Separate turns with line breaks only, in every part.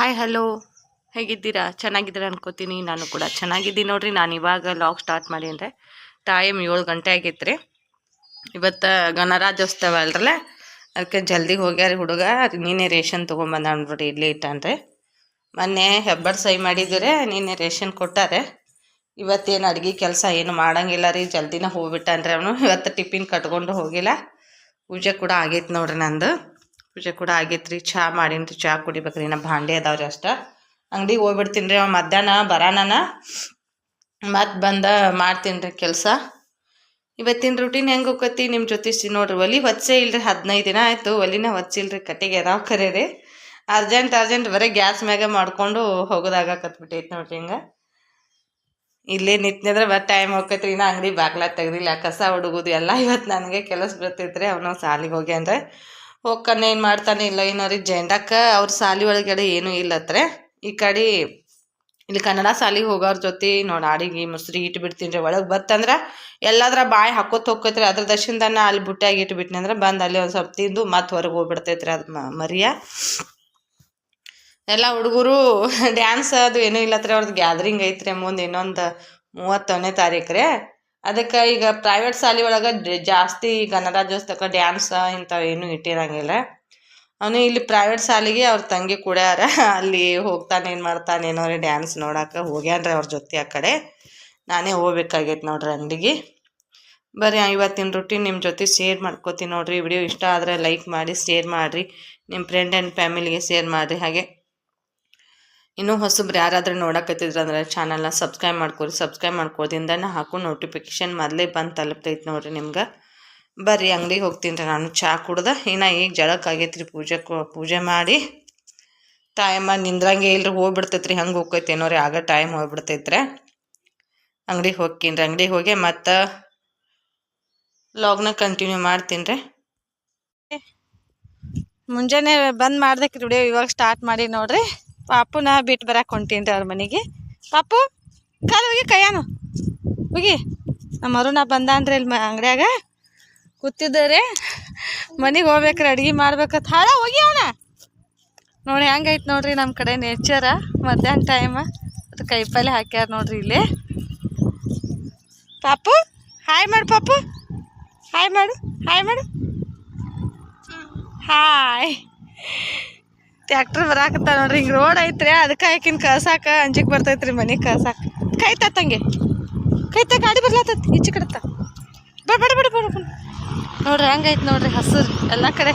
Hi hello ಹೇಗಿದ್ದೀರಾ? ಚೆನ್ನಾಗಿದ್ದೀರಾ ಅನ್ಕೋತೀನಿ. ನಾನು ಕೂಡ ಚೆನ್ನಾಗಿದ್ದೀನಿ. ನೋಡ್ರಿ, ನಾನು ಇವಾಗ ಲಾಗ್ ಸ್ಟಾರ್ಟ್ ಮಾಡಿ ಅಂದರೆ ಟೈಮ್ ಏಳು ಗಂಟೆ ಆಗೈತೆ ರೀ ಇವತ್ತು ಗಣರಾಜ್ಯೋತ್ಸವ ಅಲ್ರಲ್ಲ? ಅದಕ್ಕೆ ಜಲ್ದಿ ಹೋಗ್ಯಾರ ಹುಡುಗ. ನೀನೇ ರೇಷನ್ ತೊಗೊಂಬಂದ ನೋಡ್ರಿ ಇಡ್ಲಿ ಇಟ್ಟನ್ರಿ ಮೊನ್ನೆ ಹೆಬ್ಬರ್ ಸೈ ಮಾಡಿದ್ರೆ ನೀನೆ ರೇಷನ್ ಕೊಟ್ಟಾರೆ. ಇವತ್ತೇನು ಅಡುಗೆ ಕೆಲಸ ಏನು ಮಾಡಂಗಿಲ್ಲ ರೀ, ಜಲ್ದಿನ ಹೋಗ್ಬಿಟ್ಟನ್ರಿ ಅವನು. ಇವತ್ತು ಟಿಫಿನ್ ಕಟ್ಕೊಂಡು ಹೋಗಿಲ್ಲ. ಪೂಜೆ ಕೂಡ ಆಗೈತೆ ನೋಡ್ರಿ ನಂದು. ಪೂಜೆ ಕೂಡ ಆಗೈತೆ ರೀ ಚಹಾ ಮಾಡೀನಿ ಚಹಾ ಕುಡಿಬೇಕ್ರಿ. ನಮ್ಮ ಭಾಂಡೆ ಅದಾವ್ರಿ ಅಷ್ಟೇ. ಅಂಗಡಿಗೆ ಹೋಗ್ಬಿಡ್ತೀನಿ ರೀ ಮಧ್ಯಾಹ್ನ ಬರಾನನ. ಮತ್ತೆ ಬಂದ ಮಾಡ್ತೀನಿ ರೀ ಕೆಲಸ. ಇವತ್ತಿನ ರೂಟೀನ್ ಹೆಂಗೆ ಹೋಗತಿ ನಿಮ್ಮ ಜೊತೆ ನೋಡ್ರಿ. ಒಲಿ ಹೊಚ್ಚೇ ಇಲ್ರಿ, ಹದಿನೈದು ದಿನ ಆಯಿತು. ಒಲಿನ ಹೊಚ್ಚಿಲ್ರಿ ಕಟ್ಟಿಗೆ ಅದಾವ ಕರೆ ರೀ ಅರ್ಜೆಂಟ್ ಅರ್ಜೆಂಟ್ ಬರೀ ಗ್ಯಾಸ್ ಮ್ಯಾಗ ಮಾಡ್ಕೊಂಡು ಹೋಗೋದಾಗಕತ್ಬಿಟ್ಟೈತೆ ನೋಡ್ರಿ ಹಿಂಗೆ. ಇಲ್ಲೇ ನಿತ್ನಿದ್ರೆ ಬಟ್ ಟೈಮ್ ಹೋಗ್ತೈತ್ರಿ. ಇನ್ನು ಅಂಗಡಿ ಬಾಗ್ಲ ತೆಗ್ದಿಲ್ಲ. ಕಸ ಹುಡುಗುದು ಎಲ್ಲ ಇವತ್ತು ನನಗೆ ಕೆಲಸ ಬರ್ತೈತ್ರಿ. ಅವನು ಸಾಲಿಗೆ ಹೋಗ್ಯಾನ್ರೆ. ಹೋಗ್ಕನ್ನ ಏನು ಮಾಡ್ತಾನೆ ಇಲ್ಲ ಏನೋರಿ ಜೆಂಡಕ್ಕ ಅವ್ರ ಸಾಲಿ ಒಳಗಡೆ ಏನೂ ಇಲ್ಲತ್ರೆ ಈ ಕಡೆ ಇಲ್ಲಿ ಕನ್ನಡ ಸಾಲಿಗೆ ಹೋಗೋರ ಜೊತೆ ನೋಡಿ ಅಡಿಗೆ ಮೊಸರು ಇಟ್ಟು ಬಿಡ್ತೀನಿ ರೀ. ಒಳಗೆ ಬತ್ತಂದ್ರೆ ಎಲ್ಲಾದ್ರ ಬಾಯಿ ಹಾಕೋತ್ ಹೋಗ್ತೈತ್ರಿ ಅದ್ರ ದಶಿಂದನ ಅಲ್ಲಿ ಬುಟ್ಟಾಗಿ ಇಟ್ಬಿಟ್ನಿ ಅಂದ್ರೆ ಬಂದು ಅಲ್ಲಿ ಒಂದು ಸ್ವಲ್ಪ ತಿಂದು ಮತ್ತೆ ಹೊರಗೆ ಹೋಗ್ಬಿಡ್ತೈತ್ರಿ ಅದು ಮರಿಯ. ಎಲ್ಲ ಹುಡುಗರು ಡ್ಯಾನ್ಸ್ ಅದು ಏನೂ ಇಲ್ಲತ್ರಿ ಅವ್ರದ್ದು ಗ್ಯಾದ್ರಿಂಗ್ ಐತ್ರಿ ಮುಂದೆ ಇನ್ನೊಂದು ಮೂವತ್ತೊಂದನೇ ತಾರೀಕು ರೀ. ಅದಕ್ಕೆ ಈಗ ಪ್ರೈವೇಟ್ ಶಾಲೆ ಒಳಗೆ ಜಾಸ್ತಿ ಗಣರಾಜ್ಯೋತ್ಸವಕ್ಕೆ ಡ್ಯಾನ್ಸ್ ಇಂಥವು ಏನು ಇಟ್ಟಿರಂಗಿಲ್ಲ. ಅವನು ಇಲ್ಲಿ ಪ್ರೈವೇಟ್ ಶಾಲೆಗೆ ಅವ್ರ ತಂಗಿ ಕುಡ್ಯಾರ. ಅಲ್ಲಿ ಹೋಗ್ತಾನೆ, ಏನು ಮಾಡ್ತಾನೆ ಏನೋ ರೀ ಡ್ಯಾನ್ಸ್ ನೋಡಕ್ಕೆ ಹೋಗ್ಯಾನ್ರಿ ಅವ್ರ ಜೊತೆ ಆ ಕಡೆ. ನಾನೇ ಹೋಗ್ಬೇಕಾಗೈತೆ ನೋಡ್ರಿ ಅಂಗಡಿಗೆ. ಬರ್ರಿ ಇವತ್ತಿನ ರೂಟೀನ್ ನಿಮ್ಮ ಜೊತೆ ಶೇರ್ ಮಾಡ್ಕೋತೀನಿ ನೋಡ್ರಿ. ವಿಡಿಯೋ ಇಷ್ಟ ಆದರೆ ಲೈಕ್ ಮಾಡಿ ಶೇರ್ ಮಾಡಿರಿ. ನಿಮ್ಮ ಫ್ರೆಂಡ್ ಆ್ಯಂಡ್ ಫ್ಯಾಮಿಲಿಗೆ ಶೇರ್ ಮಾಡಿರಿ. ಹಾಗೆ. ಇನ್ನೂ ಹೊಸಬ್ರು ಯಾರಾದರೂ ನೋಡಕತ್ತಿದ್ರು ಅಂದ್ರೆ ಚಾನಲ್ನ ಸಬ್ಸ್ಕ್ರೈಬ್ ಮಾಡ್ಕೊರಿ ಸಬ್ಸ್ಕ್ರೈಬ್ ಮಾಡ್ಕೋದಿಂದ ನಾ ಹಾಕೋ ನೋಟಿಫಿಕೇಶನ್ ಮೊದಲೇ ಬಂದು ತಲುಪ್ತೈತೆ ನೋಡಿರಿ ನಿಮ್ಗೆ. ಬರ್ರಿ ಅಂಗಡಿಗೆ ಹೋಗ್ತೀನಿ ನಾನು ಚಹಾ ಕುಡ್ದೆ. ಇನ್ನು ಈಗ ಜಳಕ್ಕೆ ಆಗೈತೆ ರೀ ಪೂಜೆ ಪೂಜೆ ಮಾಡಿ. ಟೈಮ ನಿಂದ್ರಂಗೆ ಇಲ್ರಿ ಹೋಗ್ಬಿಡ್ತೈತ್ರಿ ಹಂಗೆ ಹೋಗ್ತೈತೇನೋ ರೀ, ಆಗ ಟೈಮ್ ಹೋಗ್ಬಿಡ್ತೈತೆ ರೀ. ಅಂಗಡಿಗೆ ಹೋಗ್ತೀನಿ ರೀ, ಅಂಗಡಿಗೆ ಹೋಗಿ ಮತ್ತು ಲಾಗ್ನ ಕಂಟಿನ್ಯೂ ಮಾಡ್ತೀನಿ ರೀ. ಮುಂಜಾನೆ ಬಂದ್ ಮಾಡ್ದಕ್ಕೆ ವಿಡಿಯೋ ಇವಾಗ ಸ್ಟಾರ್ಟ್ ಮಾಡಿ ನೋಡ್ರಿ. ಪಾಪುನ ಬಿಟ್ಟು ಬರಕ್ಕೆ ಹೊಂಟೀನಿ ಅವ್ರ ಮನೆಗೆ. ಪಾಪು, ಕಾಲು ಹೋಗಿ ಕೈಯಾನು ಹೋಗಿ. ನಮ್ಮ ಅರುಣ ಬಂದಾನ್ರಿ ಇಲ್ಲಿ ಅಂಗಡಿಯಾಗ. ಕೂತಿದ್ದಾರೆ. ಮನೆಗೆ ಹೋಗ್ಬೇಕ್ರಿ, ಅಡ್ಗೆ ಮಾಡ್ಬೇಕತ್. ಹಾಳ, ಹೋಗಿ ಅವನ. ನೋಡಿ, ಹೆಂಗೈತೆ ನೋಡ್ರಿ ನಮ್ಮ ಕಡೆ ನೇಚರ ಮಧ್ಯಾಹ್ನ ಟೈಮ ಅದು ಕೈಪಲ್ಲೆ ಹಾಕ್ಯಾರ ನೋಡ್ರಿ ಇಲ್ಲಿ. ಪಾಪು, ಹಾಯ್ ಮಾಡು ಪಾಪು. ಹಾಯ್ ಮಾಡು ಹಾಯ್ ಮಾಡು. ಹಾಯ್. ಟ್ಯಾಕ್ಟ್ರ್ ಬರಾಕತ್ತ ನೋಡ್ರಿ. ಹಿಂಗೆ ರೋಡ್ ಐತ್ರಿ ಅದಕ್ಕೆ ಆಕಿನ ಕಳ್ಸಾಕ ಅಂಜಿಕ್ ಬರ್ತೈತ್ರಿ ಮನೆಗೆ ಕಳ್ಸಾಕ. ಕೈತಾ ತಂಗೆ ಕೈತಾ ಗಾಡಿ ಬರ್ಲಾತತ್, ಈಚೆ ಕಡತ್ತ. ಬೇಡ ಬೇಡ ಬೇಡ. ನೋಡ್ರಿ ಹೆಂಗೈತೆ ನೋಡ್ರಿ ಹಸಿರು ಎಲ್ಲ ಕಡೆ.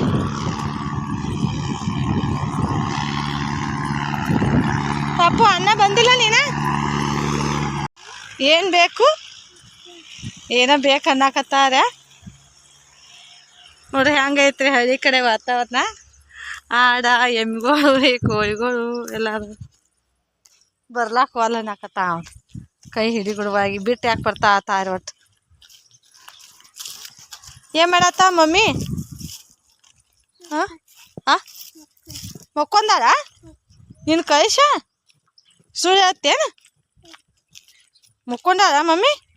ಪಾಪು, ಅನ್ನ ಬಂದಿಲ್ಲ ನೀನ? ಏನು ಬೇಕು? ಏನೋ ಬೇಕು ನೋಡ್ರಿ ಹೆಂಗೈತ್ರಿ ಹಳ್ಳಿ ಕಡೆ ವಾತಾವರಣ? ಆಡ ಎಮ್ಮಿಗಳು ಈ ಕೋಳಿಗಳು ಎಲ್ಲಾರು. ಬರ್ಲಾಕ ಒಲ್ಲ ಅನ್ನಕತ್ತ ಅವ್ನು. ಕೈ ಹಿಡಿಗುಡವಾಗಿ, ಬಿಟ್ಟು ಯಾಕೆ ಬರ್ತಾ ತಾರ ಒಟ್ಟು ಏನು ಮಾಡತ್ತ ಮಮ್ಮಿ? ಹಾಂ? ಹಾಂ? ಮಕ್ಕೊಂದಾರ? ನಿನ್ನ ಕಳಿಸ ಸುಳ್ಳು ಮುಕ್ಕೊಂಡಾರ ಮಮ್ಮಿ?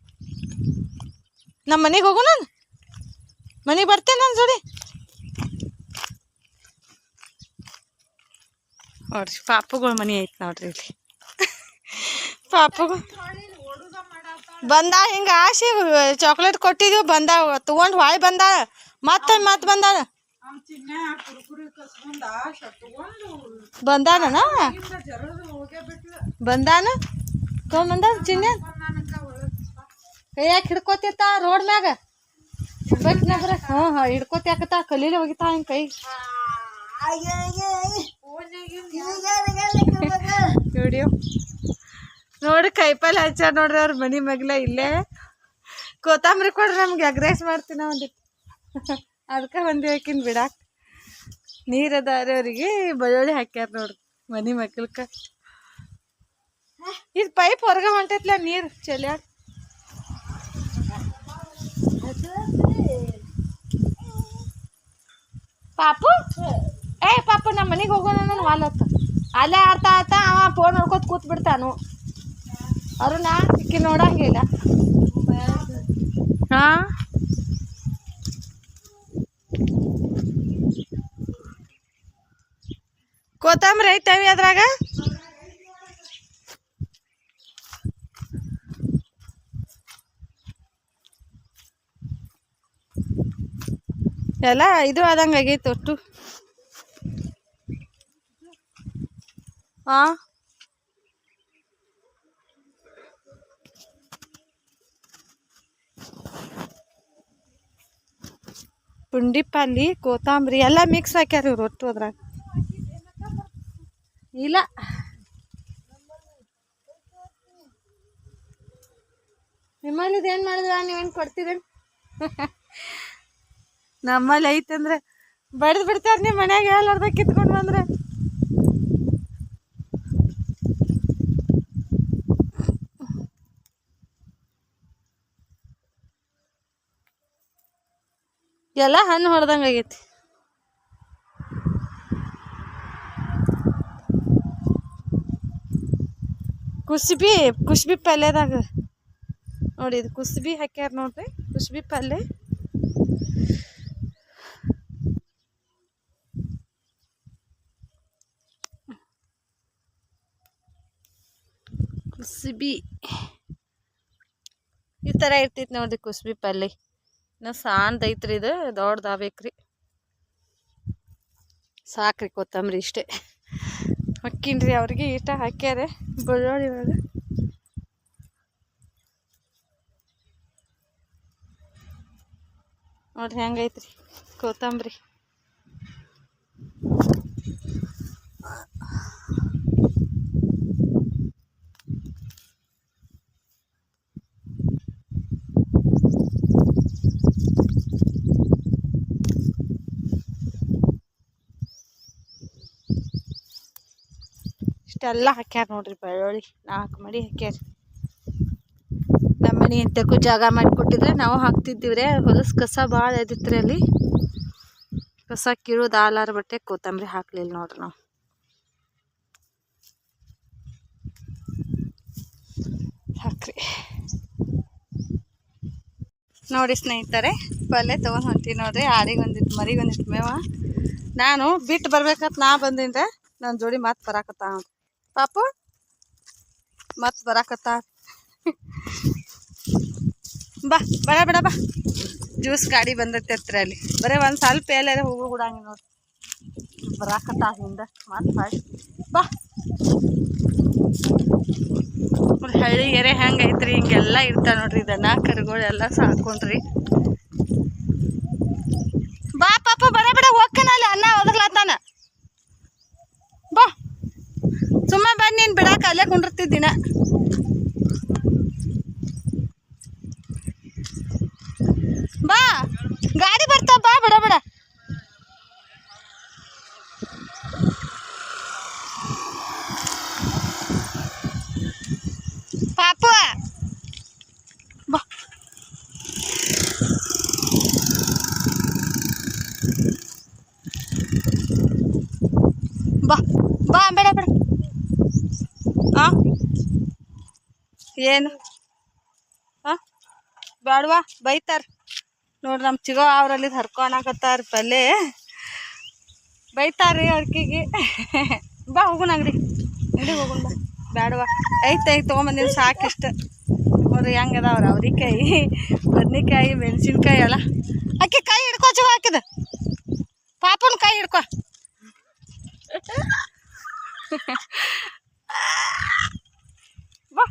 ನಮ್ಮ ಮನೆಗೆ ಹೋಗು ನಾನು? ಮನೆಗೆ ಬರ್ತೇನೆ ನಾನು ಜೋಡಿ? ನೋಡ್ರಿ, ಪಾಪುಗಳ ಮನೆ ಐತೆ ನೋಡ್ರಿ ಇಲ್ಲಿ. ಪಾಪುಗಳು ಬಂದ ಹಿಂಗೆ ಆಸೆ ಚಾಕ್ಲೇಟ್ ಕೊಟ್ಟಿದ್ವಿ ಬಂದ ತಗೊಂಡು ಹೊಳೆ ಬಂದ ಮತ್ತೆ ಮತ್ತೆ ಬಂದಾಳ? ಬಂದಾನ? ಬಂದಾನ ತೊಗೊಂಬಂದ ಚಿನ್ನ. ಕೈಯಾಗ ಹಿಡ್ಕೋತಿರ್ತ ರೋಡ್ ಮ್ಯಾಗ? ಬೈಕ್ನಾಗ್ರ ಹಾಂ ಹಾಂ ಹಿಡ್ಕೋತ್ಯಾಕತ್ತ ಕಲೀಲಿ ಹೋಗಿತಾ ಹಿಂಗೆ ಕೈ? ವಿಡಿಯೋ ನೋಡಿ ಕೈಪಲ್ಲೆ ಹಚ್ಚಾರ ನೋಡ್ರಿ ಅವ್ರ ಮನಿ ಮಗ್ಲ ಇಲ್ಲೇ. ಕೊತ್ತಂಬರಿ ಕೊಡ್ರಿ ನಮ್ಗೆ ಎಗ್ ರೈಸ್ ಮಾಡ್ತೀನಿ ಒಂದಿಟ್ಟು ಅದಕ್ಕೆ ಒಂದು ಹಾಕಿನ್ ಬಿಡಾಕ. ನೀರು ಅದಾರ ಅವ್ರಿಗೆ ಬಳ್ಳೊಳ್ಳಿ ಹಾಕ್ಯಾರ ನೋಡ್ರಿ ಮನಿ ಮಗ್ಲಕ್ಕ. ಇದು ಪೈಪ್ ಹೊರಗೆ ಹೊಂಟೈತ್ಲ ನೀರು ಚಲ್ಯ ಪಾಪು? ಏ, ಪಾಪ ನಮ್ಮ ಮನೆಗೆ ಹೋಗೋಣ ನಾನು ವಾಲತ್ತ ಅಲ್ಲೇ ಆಡ್ತಾ ಆಡ್ತಾ ಅವ ಫೋನ್ ನೋಡ್ಕೊತ ಕೂತ್ ಬಿಡ್ತಾನು ಅರುಣ ಇಕ್ಕಿ ನೋಡಂಗಿಲ್ಲ ಹಾ?
ಕೊತ್ತಂಬರಿ ಐತವಿ ಅದ್ರಾಗ? ಎಲ್ಲ ಇದು ಆದಂಗೆ ಆಗೈತೆ ಒಟ್ಟು. ಹಾಂ ಪುಂಡಿ ಪಲ್ಲಿ ಕೊತ್ತಂಬರಿ ಎಲ್ಲ ಮಿಕ್ಸ್ ಹಾಕ್ಯಾರ ಇವ್ರು ಒಟ್ಟು ಅದ್ರಾಗ. ಇಲ್ಲ. ನಿಮ್ಮಲ್ಲಿ ಏನು ಮಾಡಿದ್ರ? ನೀವೇನು ಕೊಡ್ತೀರೇನು ನಮ್ಮಲ್ಲಿ ಐತಂದ್ರೆ ಬಡ್ದು ಬಿಡ್ತಾರೆ ನಿಮ್ಮ ಮನ್ಯಾಗ ಎಲ್ಲಾರ್ದಾಗ ಕಿತ್ಕೊಂಡು ಬಂದ್ರೆ. ಎಲ್ಲ ಹಣ್ಣು ಹೊಡೆದಂಗೆ ಆಗೈತಿ. ಕುಸ್ಬಿ ಕುಸ್ಬಿ ಪಲ್ಯದಾಗ ನೋಡಿ ಇದು ಕುಸ್ಬಿ ಹಾಕ್ಯಾರ ನೋಡ್ರಿ, ಕುಸ್ಬಿ ಪಲ್ಯ. ಕುಸ್ಬಿ ಈ ಥರ ಇರ್ತೈತಿ ನೋಡ್ರಿ ಕುಸ್ಬಿ ಪಲ್ಯ. ಇನ್ನು ಸಣ್ಣದೈತ್ರಿ ಇದು ದೊಡ್ಡದಾಗಬೇಕ್ರಿ ಸಾಕ್ರಿ ಕೊತ್ತಂಬರಿ ಇಷ್ಟೇ. ಹಾಕಿನ್ರಿ ಅವ್ರಿಗೆ ಇಷ್ಟ ಹಾಕ್ಯಾರೆ ಬೆಳ್ಳುಳ್ಳಿ ಇವಾಗ ನೋಡ್ರಿ ಹೆಂಗೈತ್ರಿ ಕೊತ್ತಂಬರಿ. ಇಷ್ಟೆಲ್ಲ ಹಾಕ್ಯಾರ ನೋಡ್ರಿ ಬೆಳ್ಳುಳ್ಳಿ. ನಾಲ್ಕು ಮಡಿ ಹಾಕ್ಯಾರ. ನಮ್ಮ ಮನೆ ಜಾಗ ಮಾಡಿಕೊಟ್ಟಿದ್ರೆ ನಾವು ಹಾಕ್ತಿದ್ದೀವ್ರಿ. ಹೊಲಸು ಕಸ ಭಾಳ ಎದಿತ್ರಿ ಅಲ್ಲಿ. ಕಸ ಕಿರೋದು ಆಲಾರ ಬಟ್ಟೆ, ಕೊತ್ತಂಬರಿ ಹಾಕ್ಲಿಲ್ಲ ನೋಡ್ರಿ ನಾವು. ಹಾಕ್ರಿ. ನೋಡಿ ಸ್ನೇಹಿತರೆ ಪಲ್ಲೆ ತೊಗೊಂಡು ಹೊಂಟೀವಿ ನೋಡ್ರಿ. ಆಡಿಗೆ ಒಂದಿತ್ತು, ಮರಿಗೆ ಒಂದಿತ್ತು ಮೇವ. ನಾನು ಬಿಟ್ಟು ಬರ್ಬೇಕಂತ ನಾ ಬಂದಿನ್ರೆ. ನನ್ನ ಜೋಡಿ ಮತ್ತೆ ಬರಾಕತ್ತ ಪಾಪು? ಮತ್ತೆ ಬರಾಕತ್ತ? ಬಾ, ಬೇಡ ಬೇಡ, ಬಾ. ಜ್ಯೂಸ್ ಗಾಡಿ ಬಂದೈತೆ ಹತ್ರ ಅಲ್ಲಿ ಬರೀ ಒಂದು ಸ್ವಲ್ಪ ಎಲ್ಲಾರ ಹೋಗು ಬಿಡಂಗ ನೋಡಿ. ಬರಾಕತ್ತ ಹಿಂದೆ? ಮತ್ತೆ ಬಾಯ್. ಬಾ. ಹಳ್ಳಿ ಎರೆ ಹೆಂಗೆ ಐತ್ರಿ? ಹಿಂಗೆಲ್ಲ ಇರ್ತಾ ನೋಡ್ರಿ ದನ ಕರುಗಳೆಲ್ಲ ಸಾಕೊಂಡ್ರಿ. ಬಾ ಪಾಪ, ಬಡ ಬಡ ಹೋಗ್ಕನ ಅಲ್ಲಿ. ಅನ್ನ ಒದಗ್ಲಾತಾನ ಬಾ. ಸುಮ್ಮ ಬಂದು ನೀನು ಬಿಡಕ್ಕೆ ಅಲ್ಲೇ ಕುಂಡಿರ್ತಿದ್ದಿನ. ಬಾ ಗಾಡಿ ಬರ್ತಾವ ಬಾ ಬಿಡ ಬಿಡ. ಪಾಪು. ಬಾ ಬಾ ಬೇಡ ಬೇಡ ಆ ಏನು? ಹಾಂ? ಬೇಡವಾ, ಬೈತಾರ. ನೋಡ್ರಿ ನಮ್ಮ ಚಿಗೋ ಅವ್ರಲ್ಲಿ ಹರ್ಕೊಳಕತ್ತಾರ ಪಲ್ಲೆ ಬೈತಾರ್ರಿ ಅಡ್ಕಿಗೆ ಬಾ ಹೋಗೋಣ ಅಂಗಡಿ. ಅಂಗಡಿ ಹೋಗೋಣ ಬಾ. ಐತೆ ಐತೆ, ತೊಗೊಂಬಂದಿನಿ ಸಾಕಿಷ್ಟ ಅವ್ರು ಹೆಂಗೆ ಅದಾವ್ರ? ಅವ್ರಿಕಾಯಿ, ಬದ್ನಿಕಾಯಿ, ಮೆಣಸಿನ್ಕಾಯಿ ಎಲ್ಲ ಅಕ್ಕಿ ಕೈ ಹಿಡ್ಕೊ, ಚಿಗೋ ಹಾಕಿದ ಪಾಪನ ಕೈ ಹಿಡ್ಕೊ. ಬಾ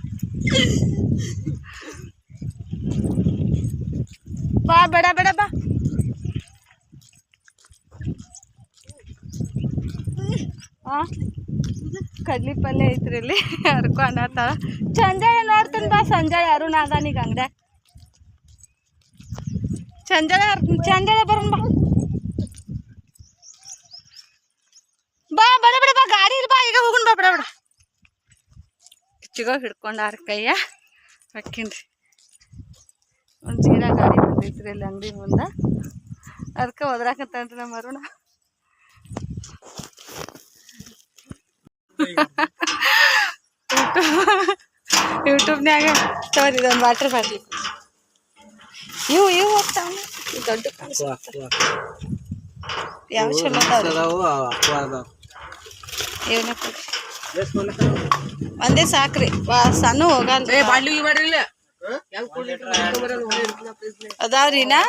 ಬಾ ಬೇಡ ಬೇಡ ಬಾ ಆ ಕಡ್ಲಿ ಪಲ್ಯ ಐತ್ರಿ ಇಲ್ಲಿ ಹರ್ಕೊ ಅನ್ನತ್ತಾಳ ಸಂಜಾಳೆ ನೋಡ್ತೀನಿ ಬಾ ಸಂಜಾಳೆ ಅರುಣ ಅದಾನೀಗ ಅಂಗಡ್ಯಾಗ ಸಂಜಾಳೆ ಹರ್ ಸಂಜಾಳೆ ಬರೋಣ ಬಾ ಬಾ ಬೇಡ ಬೇಡ ಬಾ ಗಾಡಿ ಇರ್ ಬಾ ಈಗ ಹೋಗುನ್ ಬಾ ಬೇಡ ಬೇಡ ಚಿಗೋ ಆರು ಕೈಯ ಹಾಕಿನ್ರಿ. ಒಂದು ಜೀರಾ ಗಾಡಿ ಬಂದೈತ್ರಿ ಇಲ್ಲಿ ಅಂಗಡಿ ಮುಂದೆ. ಅದಕ್ಕೆ ಒದ್ರಾಕತ್ತಾನ್ರಿ ನಮ್ಮ ಅರುಣ. ಯೂಟ್ಯೂಬ್ನ್ಯಾಗ ತೋರಿ ಇದೊಂದು ವಾಟರ್ ಬಾಟ್ಲಿ. ಇವು ಇವು ಹೋಗ್ತಾವ ದೊಡ್ಡ ಯಾವ ಚಲೋ ಅದಾವ್ರಿ? ಇವನ್ನ ಕೊಡ್ರಿ. ಒಂದೇ ಸಾಕ್ರಿ. ವಾ ಸಣ್ಣ ಹೋಗಲ್ರಿ ಅದಾವ್ರಿ ನಾ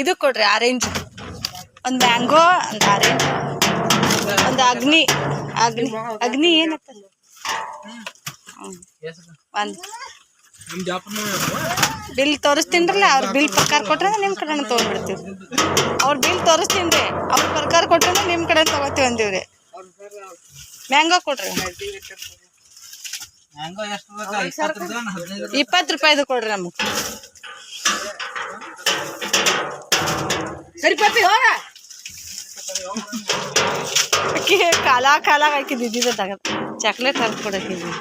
ಇದು ಕೊಡ್ರಿ ಆರೆಂಜ್ ಒಂದ್ ಮ್ಯಾಂಗೋ ಒಂದ್ ಆರೆಂಜ್ ಒಂದ್ ಅಗ್ನಿ. ಅಗ್ನಿ ಅಗ್ನಿ ಏನತ್ತ ಒಂದು. ಬಿಲ್ ತೋರಿಸ್ತೀನ್ರಲ್ಲ ಅವ್ರ ಬಿಲ್ ಪ್ರಕಾರ ಕೊಟ್ರೆ ನಿಮ್ ಕಡೆ ತಗೊಂಡ್ಬಿಡ್ತೀವಿ. ಅವ್ರ ಬಿಲ್ ತೋರಿಸ್ತೀನಿ ಅವ್ರ ಪ್ರಕಾರ ಕೊಟ್ರೆ ನಿಮ್ ಕಡೆ ತಗೋತೀವಿ ಅಂದಿವ್ರಿ. ಮ್ಯಾಂಗೋ ಕೊಡ್ರಿ.
ಮ್ಯಾಂಗೋ ಎಷ್ಟು ಬೇಕಾ? ಇಪ್ಪತ್ತು
ರೂಪಾಯಿದು ಕೊಡ್ರಿ ನಮಗೆ.
ಸರಿ ಪಪ್ಪಿ ಹೋಗ.
ಅಕ್ಕಿ ಕಾಲ ಕಾಲಾಗ ಹಾಕಿದ್ದು ಚಾಕ್ಲೇಟ್ ಹರ್ದು ಕೊಡಕ್ಕಿದ್ವಿ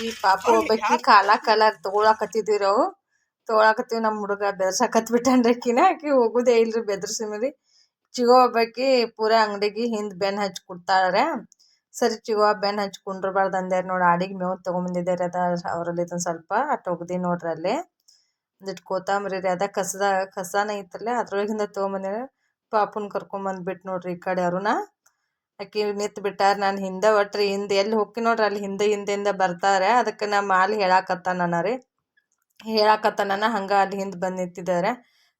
ಈ ಪಾಪ ಒಬ್ಬಾಕಿ ಕಾಲ ಕಾಲ ತಗೊಳಕತ್ತಿದ್ವಿ ನಾವು ತಗೊಳಕತ್ತೀವಿ ನಮ್ಮ ಹುಡುಗ ಬೆದರ್ಸಕತ್ ಬಿಟ್ಟನ್ರಿ ಆಕಿನ ಆಕಿ ಹೋಗುದೇ ಇಲ್ರಿ ಬೆದರ್ಸಿ ಮೇಲೆ. ಚಿಗೋ ಒಬ್ಬಾಕಿ ಪೂರ ಅಂಗಡಿಗೆ ಹಿಂದ್ ಬೆನ್ ಹಚ್ಚಿ ಕೊಡ್ತಾಳ್ರೆ ಸರಿ ಚಿಗೋ ಬೆನ್ ಹಚ್ಚಿ ಕುಂಡ್ರಬಾರ್ದು ಅಂದ್ಯಾರ ನೋಡಿ, ಆಡಿಗೆ ಮೇವು ತಗೊಂಬಂದಿದ್ದಾರೆ ಅದ ಅವರಲ್ಲಿ ಇದೊಂದು ಸ್ವಲ್ಪ, ಅಟ್ ಒಗ್ದಿ ನೋಡ್ರಿ ಅಲ್ಲಿ. ಒಂದಿಟ್ಟು ಕೊತ್ತಂಬರಿ ರೀ, ಅದ ಕಸದ, ಕಸನ ಇತ್ತಲ್ಲ ಅದ್ರೊಳಗಿಂದ ತೊಗೊಂಬಂದಿರ ಪಾಪುನ್ ಕರ್ಕೊಂಬಂದ್ಬಿಟ್ಟು ನೋಡ್ರಿ ಈ ಕಡೆ ಅವ್ರನ್ನ ಆಕಿ ನಿಂತು ಬಿಟ್ಟಾರ, ನಾನು ಹಿಂದೆ ಒಟ್ರಿ, ಹಿಂದೆ ಎಲ್ಲಿ ಹೋಗಿ ನೋಡ್ರಿ, ಅಲ್ಲಿ ಹಿಂದೆ ಹಿಂದೆಯಿಂದ ಬರ್ತಾರೆ ಅದಕ್ಕೆ ನಾ ಮಾಲ್ ಹೇಳಾಕತ್ತಾನ ರೀ. ಹೇಳಾಕತ್ತಾನ ಹಂಗೆ ಅಲ್ಲಿ ಹಿಂದೆ ಬಂದು ನಿಂತಿದ್ದಾರೆ.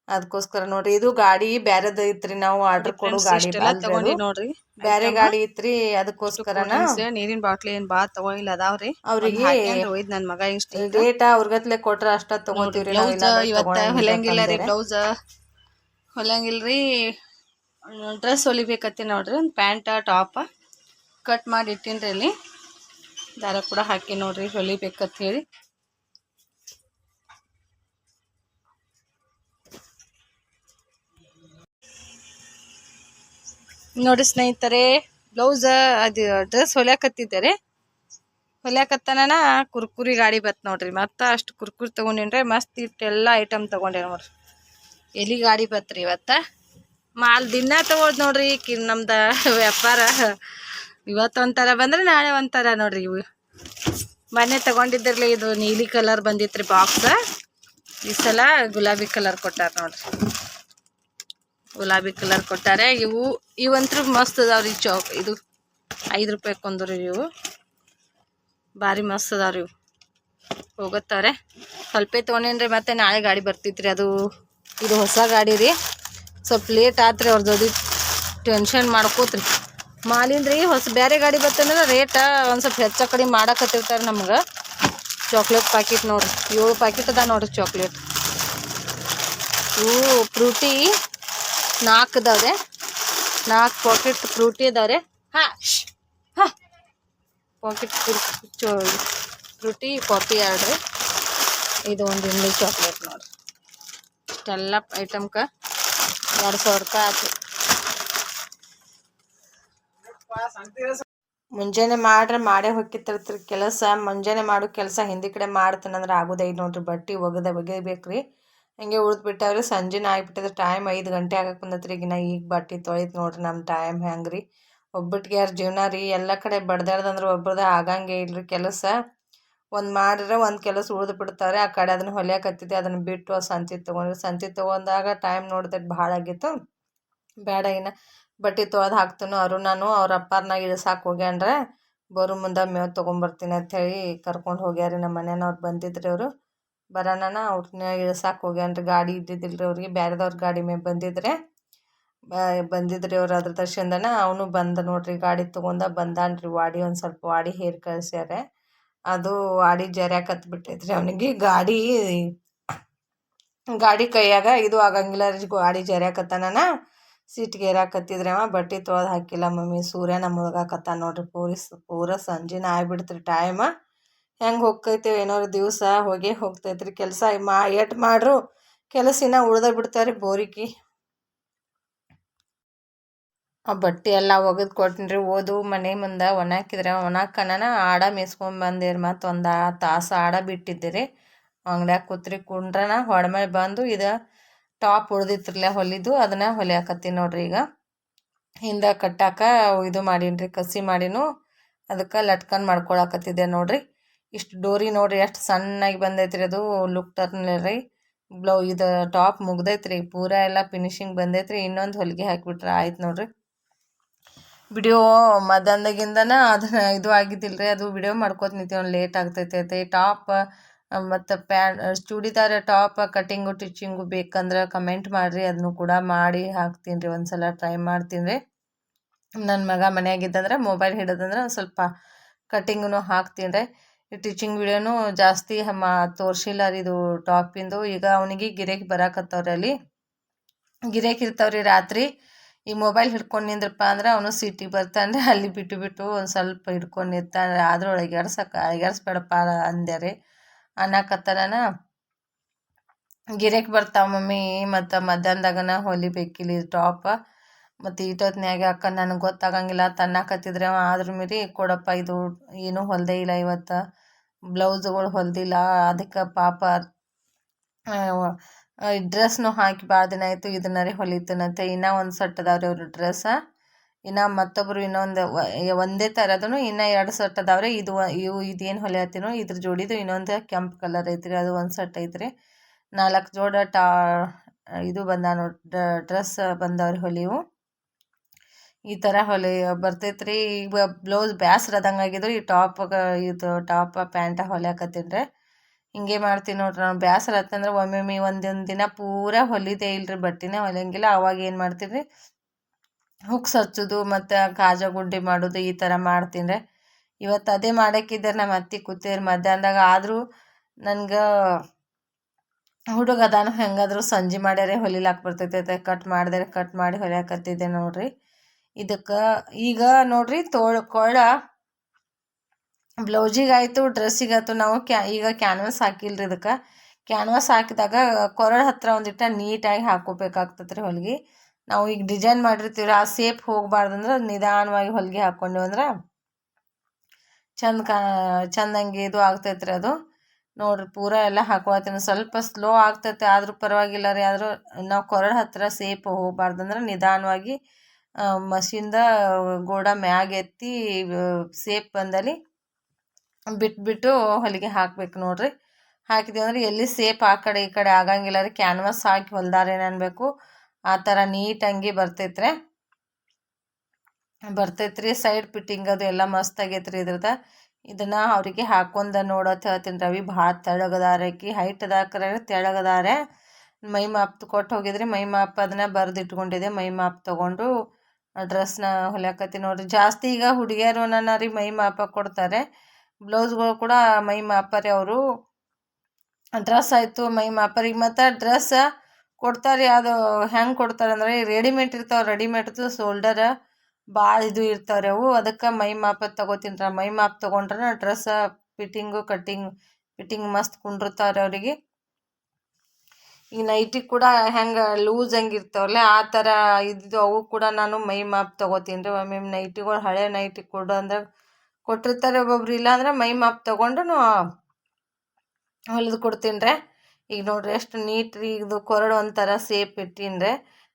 ಅದಕ್ಕೋಸ್ಕರ ನೋಡ್ರಿ. ಇದು ಗಾಡಿ ಬ್ಯಾರೆದ ಐತ್ರಿ ನಾವು ಆರ್ಡರ್ ಕೊಡೋ ಗಾಡಿ
ತಗೊಂಡಿ ನೋಡ್ರಿ.
ಬ್ಯಾರೆ ಗಾಡಿ ಐತ್ರಿ ಅದಕ್ಕೋಸ್ಕರನ.
ನೀರಿನ ಬಾಟ್ಲಿ ಏನ್ ಬಾ ತಗೊಂಡಿಲ್ಲ ಅದಾವ್ರಿ.
ಅವ್ರಿಗೆ
ಒಯ್ದ್ ನನ್ ಮಗ ಇಷ್ಟ
ರೇಟ್ ಅವ್ರಗತ್ಲೆ ಕೊಟ್ರ ಅಷ್ಟ ತಗೊಂತೀವ್ರಿ
ಇವತ್ತ ಹೊಲಂಗಿಲ್ಲ ರೀ. ಬ್ಲೌಸ್. ಹೊಲಿಯಂಗಿಲ್ರಿ ಡ್ರೆಸ್ ಹೊಲಿಬೇಕತ್ತಿ ನೋಡ್ರಿ ಒಂದು ಪ್ಯಾಂಟ್ ಟಾಪ್. ಕಟ್ ಮಾಡಿ ಇಟ್ಟಿನ್ರಿ ಅಲ್ಲಿ ದಾರ ಕೂಡ ಹಾಕಿ ನೋಡ್ರಿ ಹೊಲಿಬೇಕಂತ ಹೇಳಿ. ನೋಡಿ ಸ್ನೇಹಿತರೆ ಬ್ಲೌಸ್ ಅದು ಡ್ರೆಸ್ ಹೊಲಿಯಾಕತ್ತಿದ್ದಾರೆ. ಹೊಲಿಯಾಕತ್ತನ ಕುರ್ಕುರಿ ಗಾಡಿ ಬತ್ ನೋಡ್ರಿ. ಮತ್ತೆ ಅಷ್ಟು ಕುರ್ಕುರಿ ತಗೊಂಡೇನ್ರಿ, ಮಸ್ತ್ ಇಟ್ಟೆಲ್ಲ ಐಟಮ್ ತಗೊಂಡೆ ನೋಡ್ರಿ. ಎಲಿ ಗಾಡಿ ಬತ್ರಿ ಇವತ್ತ. ಮಾಲ್ ದಿನ ತಗೋದ್ ನೋಡ್ರಿ, ಕಿ ನಮ್ದ ವ್ಯಾಪಾರ. ಇವತ್ತು ಒಂಥರ ಬಂದ್ರೆ ನಾಳೆ ಒಂಥರ ನೋಡ್ರಿ ಇವು. ಮೊನ್ನೆ ತಗೊಂಡಿದ್ದಿರ್ಲಿ ಇದು ನೀಲಿ ಕಲರ್ ಬಂದಿತ್ರಿ ಬಾಕ್ಸ್ ಈ ಸಲ ಗುಲಾಬಿ ಕಲರ್ ಕೊಟ್ಟಾರ ನೋಡ್ರಿ. ಗುಲಾಬಿ ಕಲರ್ ಕೊಟ್ಟಾರೆ. ಇವು ಇವಂತ್ರು ಮಸ್ತ್ ಅದಾವ್ರಿ ಚೌಕ್ ಇದು ಐದು ರೂಪಾಯಿ ಕೊಂದ್ರಿ ಇವು. ಭಾರಿ ಮಸ್ತ್ ಅದಾವ್ರಿ ಇವು. ಹೋಗುತ್ತಾರೆ ಸ್ವಲ್ಪ ತೊಗೊಂಡೇನ್ರಿ ಮತ್ತೆ ನಾಳೆ ಗಾಡಿ ಬರ್ತೈತ್ರಿ. ಅದು, ಇದು ಹೊಸ ಗಾಡಿ ರೀ. ಸ್ವಲ್ಪ ಲೇಟ್ ಆತ್ರಿ ಜೊತೆ ಟೆನ್ಷನ್ ಮಾಡ್ಕೋತ್ರಿ. ಮಾಲಿಂದ್ರಿ ಹೊಸ ಬೇರೆ ಗಾಡಿ ಬರ್ತಂದ್ರೆ ರೇಟ ಒಂದು ಸ್ವಲ್ಪ ಹೆಚ್ಚ ಕಡಿಮೆ ಮಾಡಕತ್ತಿರ್ತಾರೆ ನಮ್ಗೆ. ಚಾಕ್ಲೇಟ್ ಪ್ಯಾಕೆಟ್ ನೋಡ್ರಿ. ಏಳು ಪ್ಯಾಕೆಟ್ ಅದ ನೋಡ್ರಿ ಚಾಕ್ಲೇಟ್ ಇವು ಫ್ರೂಟಿ ನಾಲ್ಕು ಅದಾವ್ರೆ ನಾಲ್ಕು ಪಾಕೆಟ್ ಫ್ರೂಟಿ ಅದಾವ್ರೆ. ಹಾ ಹಾ. ಪಾಕೆಟ್ ಫ್ರೂಟಿ ಕಾಫಿ ಎರಡು ಇದು ಒಂದು ಇಂಡಿ ಚಾಕ್ಲೇಟ್ ನೋಡ್ರಿ. ಇಷ್ಟೆಲ್ಲ ಐಟಮ್ಕ ಎರಡು ಸಾವಿರ ರೂಪಾಯಿ ಆಯ್ತು. ಮುಂಜಾನೆ ಮಾಡ್ರೆ ಮಾಡೇ ಹೊಕ್ಕಿತ್ತಿರ್ತೀರಿ ಕೆಲಸ. ಮುಂಜಾನೆ ಮಾಡೋ ಕೆಲಸ ಹಿಂದಿ ಕಡೆ ಮಾಡ್ತೀನಂದ್ರೆ ಆಗೋದೇ ಇಲ್ಲ ನೋಡ್ರಿ. ಬಟ್ಟೆ ಒಗದ ಒಗಿಬೇಕ್ರಿ ಹಂಗೆ ಉಳ್ದು ಬಿಟ್ಟಾವ್ರಿ ಸಂಜೆನ ಆಗಿಬಿಟ್ಟಿದ್ರೆ ಟೈಮ್ ಐದು ಗಂಟೆ ಆಗಕ್ಕೆ ಬಂದತ್ರಿ ಈಗ ಈಗ ಬಟ್ಟೆ ತೊಳಿತು ನೋಡ್ರಿ ನಮ್ಮ ಟೈಮ್ ಹೆಂಗೆ ರೀ ಒಬ್ಬಟ್ಟಿಗೆ ಯಾರು ಜೀವನ ರೀ, ಎಲ್ಲ ಕಡೆ ಬಡ್ದಾಡ್ದಂದ್ರೆ ಒಬ್ಬರದ ಆಗಂಗೆ ಇಲ್ರಿ ಕೆಲಸ. ಒಂದು ಮಾಡಿದ್ರೆ ಒಂದು ಕೆಲಸ ಉಳಿದು ಬಿಡ್ತಾರೆ. ಆ ಕಡೆ ಅದನ್ನ ಹೊಲಿಯಾಕತ್ತಿದ್ದೆ ಅದನ್ನು ಬಿಟ್ಟು ಸಂತಿ ತೊಗೊಂಡ್ರಿ ಸಂತಿ ತೊಗೊಂಡಾಗ ಟೈಮ್ ನೋಡಿದೆ ಭಾಳ ಆಗಿತ್ತು. ಬೇಡ ಇನ್ನು ಬಟ್ಟೆ ತೊಳೆದು ಹಾಕ್ತೀನಿ ಅರುಣಾನು, ಅವ್ರ ಅಪ್ಪಾರನ್ನ ಇಳಿಸಾಕ ಹೋಗ್ಯಾನ್ರೆ. ಬರೋ ಮುಂದೆ ಮೇವು ತೊಗೊಂಬರ್ತೀನಿ ಅಂಥೇಳಿ ಕರ್ಕೊಂಡು ಹೋಗ್ಯಾರಿ ನಮ್ಮ ಮನೆಯವ್ರು ಬಂದಿದ್ರಿ ಅವರು. ಬರೋಣ ಅವ್ರನ್ನ ಇಳಿಸಾಕ ಹೋಗ್ಯಾನ್ರಿ. ಗಾಡಿ ಇದ್ದಿದ್ದಿಲ್ಲ ರೀ ಅವ್ರಿಗೆ. ಬೇರೆದವ್ರ ಗಾಡಿ ಮೇಲೆ ಬಂದಿದ್ರೆ ಬಂದಿದ್ರಿ ಅವ್ರು ಅದ್ರ ದರ್ಶನದನ. ಅವನು ಬಂದ ನೋಡ್ರಿ, ಗಾಡಿ ತೊಗೊಂಡ ಬಂದಾನ್ರಿ. ವಾಡಿ ಒಂದು ಸ್ವಲ್ಪ ವಾಡಿ ಹೇರ್ ಕಳ್ಸ್ಯಾರೆ. ಅದು ವಾಡಿ ಜರ್ಯಾಕತ್ ಬಿಟ್ಟೈತ್ರಿ ಅವನಿಗೆ. ಗಾಡಿ ಗಾಡಿ ಕೈಯಾಗ ಇದು ಆಗಂಗಿಲ್ಲ ರೀ. ಗಾಡಿ ಜರ್ಯಾಕತ್ತಾನ ಸೀಟ್ಗೆ ಏರಾಕತ್ತಿದ್ರಿ ಅವ. ಬಟ್ಟೆ ತೊಳೆದು ಹಾಕಿಲ್ಲ ಮಮ್ಮಿ. ಸೂರ್ಯ ನಮ್ಮ ಮುಳುಗಾಕತ್ತಾನ ನೋಡ್ರಿ. ಪೂರಿ ಪೂರ ಸಂಜೆನ ಆಗ್ಬಿಡ್ತ್ರಿ ಟೈಮ ಹೆಂಗೆ ಹೋಗ್ತೈತೆ ಏನೋ ದಿವಸ ಹೋಗೇ ಹೋಗ್ತೈತ್ರಿ ಕೆಲಸ. ಮಾ, ಎಟ್ ಮಾಡ್ರು ಕೆಲಸಿನ ಇನ್ನ ಉಳ್ದ ಬಿಡ್ತಾರೆ ಬೋರಿಕಿ. ಆ ಬಟ್ಟೆ ಎಲ್ಲ ಒಗೆದು ಕೊಟ್ಟಿನ್ರಿ ಓದು ಮನೆ ಮುಂದೆ ಒಣಾಕಿದ್ರೆ ಒಣಾಕನ ಆಡ ಮೇಯ್ಸ್ಕೊಂಡ್ ಬಂದಿರಿ ಮತ್ತು ಒಂದು ತಾಸು ಆಡ ಬಿಟ್ಟಿದ್ದೀರಿ. ಅಂಗಡ್ಯಾಗ ಕೂತ್ರಿ ಕುಂಡ್ರನ ಹೊಡ್ಮೇಲೆ ಬಂದು ಇದು ಟಾಪ್ ಉಳ್ದಿತ್ರಲ್ಲ ಹೊಲಿದು ಅದನ್ನ ಹೊಲಿಯಾಕತ್ತೀನಿ ನೋಡ್ರಿ ಈಗ. ಹಿಂದೆ ಕಟ್ಟಾಕ ಇದು ಮಾಡೀನಿ ರೀ ಕಸಿ ಮಾಡಿನೂ ಅದಕ್ಕೆ ಲಟ್ಕನ್ ಮಾಡ್ಕೊಳಕತ್ತಿದ್ದೆ ನೋಡ್ರಿ. ಇಷ್ಟು ಡೋರಿ ನೋಡ್ರಿ, ಎಷ್ಟು ಸಣ್ಣಾಗಿ ರೀ ಅದು ಲುಕ್ ಟರ್ನ್ ರೀ ಬ್ಲೌ ಇದು ಟಾಪ್ ಮುಗ್ದೈತ್ರಿ, ಪೂರ ಎಲ್ಲ ಫಿನಿಶಿಂಗ್ ರೀ ಇನ್ನೊಂದು ಹೊಲಿಗೆ ಹಾಕಿಬಿಟ್ರೆ ಆಯ್ತು ನೋಡ್ರಿ. ವಿಡಿಯೋ ಮದಂದಾಗಿಂದನ ಅದನ್ನ ಇದು ಆಗಿದ್ದಿಲ್ಲ ರೀ ಅದು ವಿಡಿಯೋ ಮಾಡ್ಕೋತ ಒಂದು ಲೇಟ್ ಆಗ್ತೈತೆ ಟಾಪ್ ಮತ್ತು pant churidar top cutting stitching ಬೇಕಂದ್ರೆ ಕಮೆಂಟ್ ಮಾಡಿರಿ ಅದನ್ನು ಕೂಡ ಮಾಡಿ ಹಾಕ್ತೀನಿ ರೀ ಒಂದು ಸಲ ಟ್ರೈ ಮಾಡ್ತೀನಿ ರೀ. ನನ್ನ ಮಗ ಮನೆಯಾಗಿದ್ದಂದ್ರೆ ಮೊಬೈಲ್ ಹಿಡೋದಂದ್ರೆ ಸ್ವಲ್ಪ ಕಟಿಂಗೂ ಹಾಕ್ತೀನಿ ರೀ. ಟೀಚಿಂಗ್ ವಿಡಿಯೋನು ಜಾಸ್ತಿ ಮಾ, ತೋರಿಸಿಲ್ಲ ರೀ ಇದು ಟಾಪಿಂದು ಈಗ ಅವನಿಗೆ ಗಿರೇಕಿ ಬರಾಕತ್ತವ್ರಿ ಅಲ್ಲಿ. ಗಿರೇಕಿ ಇರ್ತಾವ್ರಿ ರಾತ್ರಿ. ಈ ಮೊಬೈಲ್ ಹಿಡ್ಕೊಂಡು ನಿಂದ್ರಪ್ಪ ಅಂದ್ರೆ ಅವನು ಸಿಟಿಗೆ ಬರ್ತಾನೆ. ಅಲ್ಲಿ ಬಿಟ್ಟು ಬಿಟ್ಟು ಒಂದು ಸ್ವಲ್ಪ ಹಿಡ್ಕೊಂಡು ನಿಂತಾನೆ. ಆದ್ರೂ ಅಳಿಗಾಡ್ಸಕ್ಕೆ ಅಳಿಗಾಡ್ಸ್ಬೇಡಪ್ಪ ಅಂದೆ ರೀ ಅನ್ನಕತ್ತಾನ ಗಿರೇಕ್ ಬರ್ತಾವ ಮಮ್ಮಿ, ಮತ್ತು ಮಧ್ಯಾಹ್ನದಾಗನ ಹೊಲಿಬೇಕಿಲ್ಲಿ ಟಾಪ್ ಮತ್ತು ಈಟೊತ್ನ್ಯಾಗ ಅಕ್ಕ ನನಗೆ ಗೊತ್ತಾಗಂಗಿಲ್ಲ ತನ್ನಕತ್ತಿದ್ರೆ ಅವ ಆದ್ರೂ ಮೀರಿ ಕೊಡಪ್ಪ ಇದು ಏನೂ ಹೊಲ್ದೇ ಇಲ್ಲ ಇವತ್ತು. ಬ್ಲೌಸ್ಗಳು ಹೊಲ್ದಿಲ್ಲ, ಅದಕ್ಕೆ ಪಾಪ ಡ್ರೆಸ್ನು ಹಾಕಿ ಭಾಳ ದಿನ ಆಯಿತು ಇದನ್ನರೇ ಹೊಲಿತನಂತೆ. ಇನ್ನೂ ಒಂದು ಸೆಟ್ ಅದಾವ್ರಿ ಅವ್ರ ಡ್ರೆಸ್. ಇನ್ನು ಮತ್ತೊಬ್ಬರು ಇನ್ನೊಂದು ಒಂದೇ ಥರದೂ ಇನ್ನೂ ಎರಡು ಸೆಟ್ ಅದಾವ್ರಿ ಇದು, ಇವು ಇದೇನು ಹೊಲಿಯತ್ತೀನೋ ಇದ್ರ ಜೋಡಿದು ಇನ್ನೊಂದು ಕೆಂಪು ಕಲರ್ ಐತ್ರಿ, ಅದು ಒಂದು ಸೆಟ್ ಐತ್ರಿ. ನಾಲ್ಕು ಜೋಡ ಟಾ, ಇದು ಬಂದ ನೋಡಿ, ಡ್ರೆಸ್ ಬಂದವ್ರಿ ಹೊಲಿವು. ಈ ಥರ ಹೊಲಿ ಬರ್ತೈತ್ರಿ. ಈಗ ಬ್ಲೌಸ್ ಬ್ಯಾಸ್ರ ಆದಂಗೆ ಆಗಿದ್ರು ಈ ಟಾಪ್ ಇದು ಟಾಪ ಪ್ಯಾಂಟ ಹೊಲಿಯಾಕತ್ತೀನಿ ರೀ ಹಿಂಗೆ ಮಾಡ್ತೀನಿ ನೋಡ್ರಿ ನಾನು ಬ್ಯಾಸರ ಆತಂದ್ರೆ ಒಮ್ಮೊಮ್ಮೆ ಒಂದೊಂದು ದಿನ ಪೂರ ಹೊಲಿದೆ ಇಲ್ರಿ ಬಟ್ಟೆನೇ. ಹೊಲಿಯಂಗಿಲ್ಲ. ಅವಾಗ ಏನು ಮಾಡ್ತೀನಿ ರೀ ಹುಕ್ಸ್ ಹಚ್ಚೋದು ಮತ್ತು ಕಾಜ ಗುಡ್ಡೆ ಮಾಡೋದು ಈ ಥರ ಮಾಡ್ತೀನಿ ರೀ ಇವತ್ತು ಅದೇ ಮಾಡಕ್ಕಿದ್ದಾರೆ ನಮ್ಮ ಅತ್ತೆ ಕೂತೀರಿ ಮಧ್ಯಾಹ್ನದಾಗ. ಆದರೂ ನನಗೆ ಹುಡುಗ ಅದಾನು ಹೆಂಗಾದ್ರೂ ಸಂಜೆ ಮಾಡ್ಯಾರೆ ಹೊಲಿಲಾಕ್ ಬರ್ತೈತೆ. ಕಟ್ ಮಾಡಿದ್ರೆ ಕಟ್ ಮಾಡಿ ಹೊಲಿಯಾಕತ್ತಿದ್ದೆ ನೋಡ್ರಿ. ಇದಕ್ಕೆ ಈಗ ನೋಡ್ರಿ ತೋಳ ಕೊಳ ಬ್ಲೌಸಿಗಾಯ್ತು, ಡ್ರೆಸ್ಸಿಗಾಯ್ತು, ನಾವು ಕ್ಯಾ ಈಗ ಕ್ಯಾನ್ವಾಸ್ ಹಾಕಿಲ್ರಿ ಇದಕ್ಕೆ. ಕ್ಯಾನ್ವಾಸ್ ಹಾಕಿದಾಗ ಕೊರಳ ಹತ್ರ ಒಂದಿಟ್ಟ ನೀಟಾಗಿ ಹಾಕೋಬೇಕಾಗ್ತದೆ ರೀ ಹೊಲಿಗೆ. ನಾವು ಈಗ ಡಿಸೈನ್ ಮಾಡಿರ್ತೀವಿ ಆ ಸೇಪ್ ಹೋಗ್ಬಾರ್ದಂದ್ರೆ ನಿಧಾನವಾಗಿ ಹೊಲಿಗೆ ಹಾಕ್ಕೊಂಡು ಅಂದ್ರೆ ಚಂದ ಕಾ, ಚಂದಂಗೆ ಇದು ಆಗ್ತೈತೆ ರೀ ಅದು. ನೋಡ್ರಿ ಪೂರ ಎಲ್ಲ ಹಾಕೊಳತ್ತೀನಿ ಸ್ವಲ್ಪ ಸ್ಲೋ ಆಗ್ತೈತೆ, ಆದರೂ ಪರವಾಗಿಲ್ಲ ರೀ, ಆದರೂ ನಾವು ಕೊರಳ ಹತ್ರ ಸೇಪ್ ಹೋಗ್ಬಾರ್ದಂದ್ರೆ ನಿಧಾನವಾಗಿ ಮಷಿನ್ದ ಗೋಡ ಮ್ಯಾಗೆತ್ತಿ ಸೇಪ್ ಬಂದಲ್ಲಿ ಬಿಟ್ಬಿಟ್ಟು ಹೊಲಿಗೆ ಹಾಕ್ಬೇಕು ನೋಡ್ರಿ. ಹಾಕಿದೀವಿ ಅಂದ್ರೆ ಎಲ್ಲಿ ಸೇಪ್ ಆ ಕಡೆ ಈ ಕಡೆ ಆಗಂಗಿಲ್ಲ ರೀ. ಕ್ಯಾನ್ವಾಸ್ ಹಾಕಿ ಹೊಲ್ದಾರೇನು ಅನ್ಬೇಕು. ಆ ಥರ ನೀಟಂಗಿ ಬರ್ತೈತ್ರಿ. ಬರ್ತೈತ್ರಿ ಸೈಡ್ ಫಿಟ್ಟಿಂಗ್ ಅದು ಎಲ್ಲ ಮಸ್ತ್ ಆಗೈತ್ರಿ ಇದ್ರದ ಇದನ್ನ ಅವರಿಗೆ ಹಾಕೊಂಡ ನೋಡತ್ ಹೇಳ್ತೀನಿ ರವಿ. ಭಾಳ ತೆಳಗದಾರೆ ಆಕಿ. ಹೈಟ್ ಅದಾಕ್ರೆ ತೆಳಗದಾರೆ ಮೈ ಮಾಪ್ ಕೊಟ್ಟು ಹೋಗಿದ್ರಿ. ಮೈ ಮಾಪ್ ಅದನ್ನ ಬರೆದಿಟ್ಕೊಂಡಿದೆ ಮೈ ಮಾಪ್ ತೊಗೊಂಡು ಡ್ರೆಸ್ನ ಹೊಲಿಯಾಕತ್ತೀನಿ ನೋಡ್ರಿ. ಜಾಸ್ತಿ ಈಗ ಹುಡುಗಿಯರು ರೀ ಮೈ ಮಾಪ ಕೊಡ್ತಾರೆ. ಬ್ಲೌಸ್ಗಳು ಕೂಡ ಮೈ ಮಾಪರಿ ಅವರು. ಡ್ರೆಸ್ ಆಯಿತು ಮೈ ಮಾಪರಿಗೆ ಮತ್ತು ಡ್ರೆಸ್ ಕೊಡ್ತಾರೆ ಅದು ಹೆಂಗೆ ಕೊಡ್ತಾರೆ ಅಂದರೆ ರೆಡಿಮೇಡ್ ಇರ್ತಾವೆ ರೆಡಿಮೇಡ್ದು ಶೋಲ್ಡರ್ ಭಾಳ ಇದು ಇರ್ತಾವ್ರಿ ಅವು. ಅದಕ್ಕೆ ಮೈ ಮಾಪ ತಗೋತೀನಿ ಮೈ ಮಾಪ್ ತೊಗೊಂಡ್ರೆ ಡ್ರೆಸ್ ಫಿಟ್ಟಿಂಗು ಕಟ್ಟಿಂಗ್, ಫಿಟ್ಟಿಂಗ್ ಮಸ್ತ್ ಕುಂಡಿರ್ತಾವ್ರಿ ಅವರಿಗೆ. ಈ ನೈಟಿ ಕೂಡ ಹೆಂಗೆ ಲೂಸ್ ಹಂಗೆ ಇರ್ತಾವಲ್ಲ, ಆ ಥರ ಇದ್ದು ಅವು ಕೂಡ ನಾನು ಮೈ ಮಾಪ್ ತೊಗೋತೀನಿ ರೀ. ಒಮ್ಮೆ ನೈಟಿಗಳು ಹಳೆ ನೈಟಿ ಕೊಡು ಅಂದ್ರೆ ಕೊಟ್ಟಿರ್ತಾರೆ ಒಬ್ಬೊಬ್ರು ಇಲ್ಲಾಂದ್ರೆ ಮೈ ಮಾಪ್ ತೊಗೊಂಡು ಹೊಲಿದು ಕೊಡ್ತೀನಿ ರೀ. ಈಗ ನೋಡ್ರಿ ಎಷ್ಟು ನೀಟ್ ರೀ, ಇದು ಕೊರಡು ಒಂಥರ ಸೇಪ್ ಇಟ್ಟೀನಿ ರೀ.